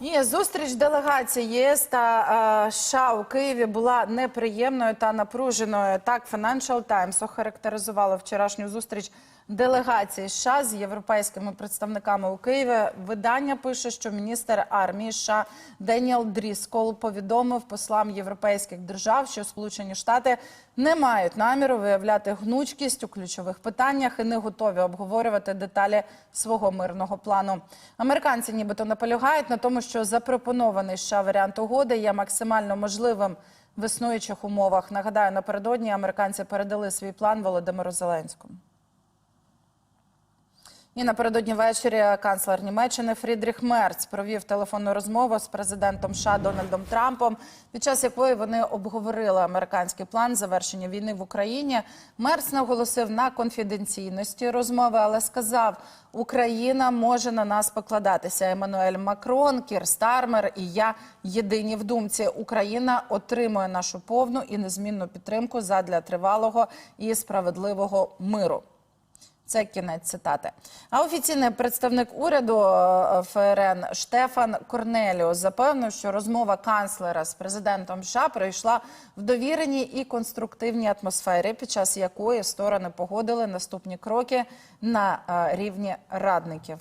І зустріч делегацій ЄС та е, США у Києві була неприємною та напруженою. Так Financial Times охарактеризувало вчорашню зустріч делегації США з європейськими представниками у Києві. Видання пише, що міністр армії США Деніел Дріскол повідомив послам європейських держав, що Сполучені Штати не мають наміру виявляти гнучкість у ключових питаннях і не готові обговорювати деталі свого мирного плану. Американці нібито наполягають на тому, що запропонований США варіант угоди є максимально можливим в існуючих умовах. Нагадаю, напередодні американці передали свій план Володимиру Зеленському. І напередодні ввечері канцлер Німеччини Фрідріх Мерц провів телефонну розмову з президентом США Дональдом Трампом, під час якої вони обговорили американський план завершення війни в Україні. Мерц наголосив на конфіденційності розмови, але сказав, Україна може на нас покладатися. Еммануель Макрон, Кір Стармер і я єдині в думці. Україна отримує нашу повну і незмінну підтримку задля тривалого і справедливого миру. Це кінець цитати. А офіційний представник уряду е, ФРН Штефан Корнеліус запевнив, що розмова канцлера з президентом США пройшла в довіреній і конструктивній атмосфері, під час якої сторони погодили наступні кроки на е, рівні радників.